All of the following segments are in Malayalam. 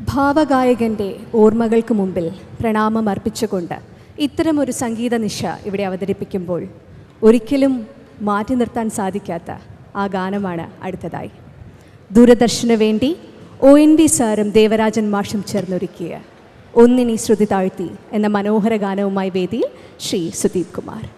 ഭാവഗായകന്റെ ഓർമ്മകൾക്ക് മുമ്പിൽ പ്രണാമം അർപ്പിച്ചുകൊണ്ട് ഇത്തരമൊരു സംഗീത നിശ ഇവിടെ അവതരിപ്പിക്കുമ്പോൾ ഒരിക്കലും മാറ്റി നിർത്താൻ സാധിക്കാത്ത ആ ഗാനമാണ് അടുത്തതായി. ദൂരദർശന് വേണ്ടി ഒ എൻ വി സാറും ദേവരാജൻ മാഷും ചേർന്നൊരുക്കിയ ഒന്നിനി ശ്രുതി താഴ്ത്തി എന്ന മനോഹര ഗാനവുമായി വേദിയിൽ ശ്രീ സുദീപ് കുമാർ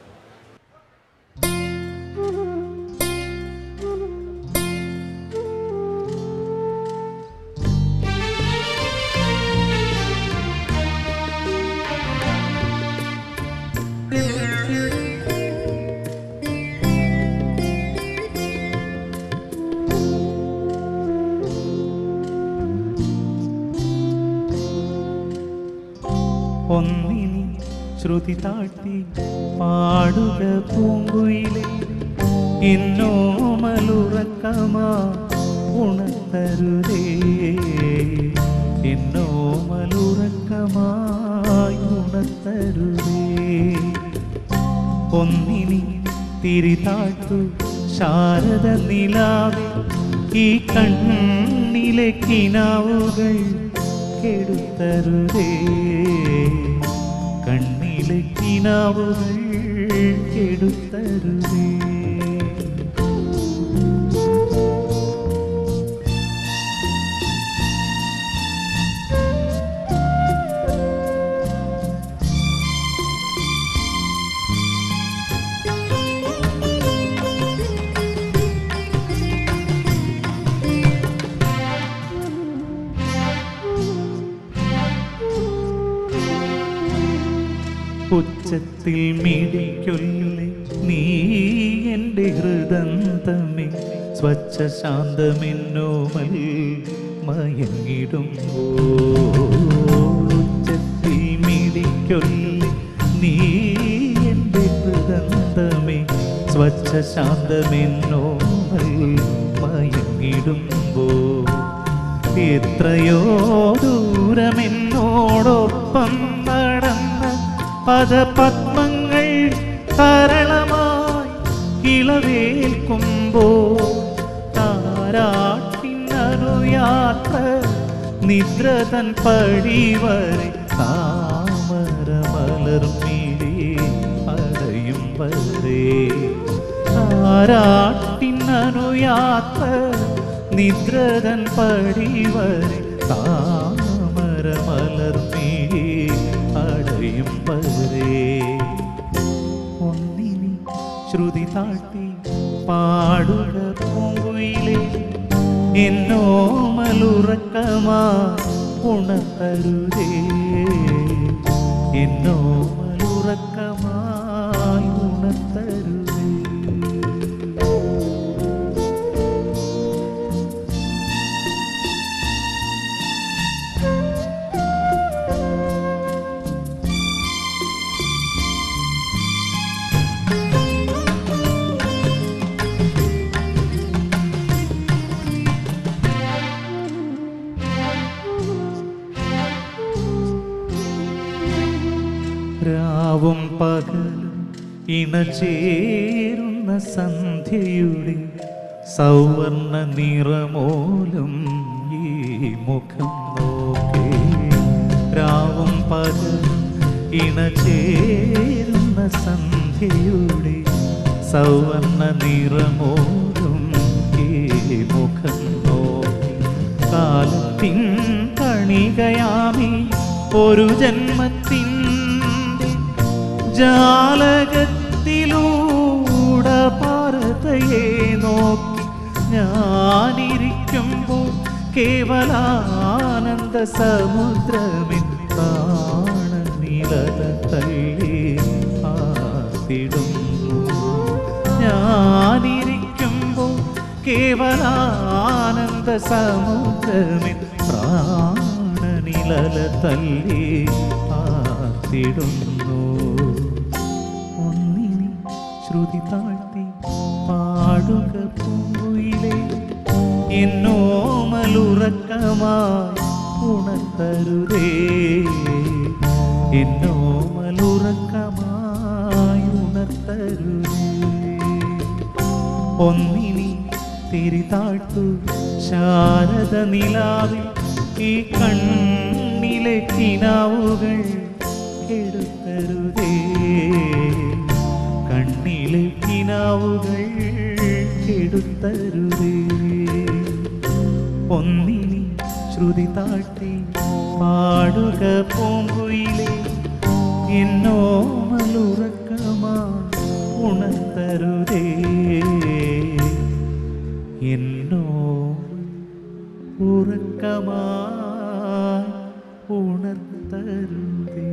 ഒന്നിനി ശ്രുതി താഴ്ത്തി പാടുക പൂങ്കുയിലെ എന്നോമലുറക്കമാ ഉണർത്തരുതേ. എന്നോമലുറക്കമായി ഉണർത്തരുതേ. ഒന്നിനി താഴ്ത്തു ശാരദ നിലാവെ ഈ കണ്ണിലെ കിനാവുകൾ കെടുത്തരുതേ കണ്ണിലെ കിനാവുകൾ കെടുത്തരുതേ ഉച്ചത്തിൽ മിടിക്കൊല്ലി നീ എന്റെ ഹൃദന്തമേ സ്വച്ഛ ശാന്തമെന്നോമൽ മയങ്ങിടുമ്പോ. ഉച്ചത്തിൽ മിടിക്കൊല്ലി നീ എന്റെ ഹൃദന്തമേ സ്വച്ഛ ശാന്തമെന്നോമൽ മയങ്ങിടുമ്പോ. എത്രയോ ദൂരമെന്നോടൊപ്പം പദപത്മങ്ങൾ കരളമായി ഇളവേൽക്കുമ്പോ താരാട്ടിനനുയാത്ര നിദ്രതൻ പടിവരെ താമരമലർമിഴി അടയും വരെ. താരാട്ടിനനുയാത്ര നിദ്രതൻ പടിവരെ താമര അടയും വരെ ഒന്നിനി ശ്രുതി താഴ്ത്തി പാടുക പൂങ്കുയിലെ എന്നോ മലുറക്കമാ ഉണർത്തരുതേ. എന്നോ മലുറക്കമായി ഉണർത്തരുതേ. രാവും പകലും ഇണചേരുന്ന സന്ധ്യയുടെ സൗവർണ നിറമോലും ഈ മുഖം നോക്കേ. രാവും പകലും ഇണചേരുന്ന സന്ധ്യയുടെ സൗവർണ നിറമോലും ഈ മുഖം നോക്കി. കാലത്തിൻ കണികയാമി ഒരു ജന്മത്തിന്റെ ജാലകത്തിലൂടെ പാർത്തയെ നോക്കി ഞാനിരിക്കുമ്പോൾ കേവലാനന്ദ സമുദ്രമിൻ നിലത തള്ളി ആത്തിടുന്നു ഞാനിരിക്കുമ്പോൾ കേവലാനന്ദ സമുദ്രമിൻ നിലത തല്ലി ശ്രുതി താഴ്ത്തി പാടുക പൂയിലെ എന്നോമലുറക്കമായി ഉണർത്തരുതേ. എന്നോമലുറക്കമായി ഉണർത്തരുതേ. ഒന്നിനി തിരി താഴ്ത്തു ശാരദ നിലാവിൽ ഈ കണ്ണിലെ കിനാവുകൾ കെടുത്തരുതേ. കണ്ണിലെ കിനാവുകൾ കെടുത്തരുതേ ഒന്നിനി ശ്രുതി താട്ടി പാടുക പൂങ്കുയിലെ എന്നോ മലുറക്കമാ ഉണർത്തരുതേ എന്നോ ഉറക്കമാ ഉണർത്തരുതേ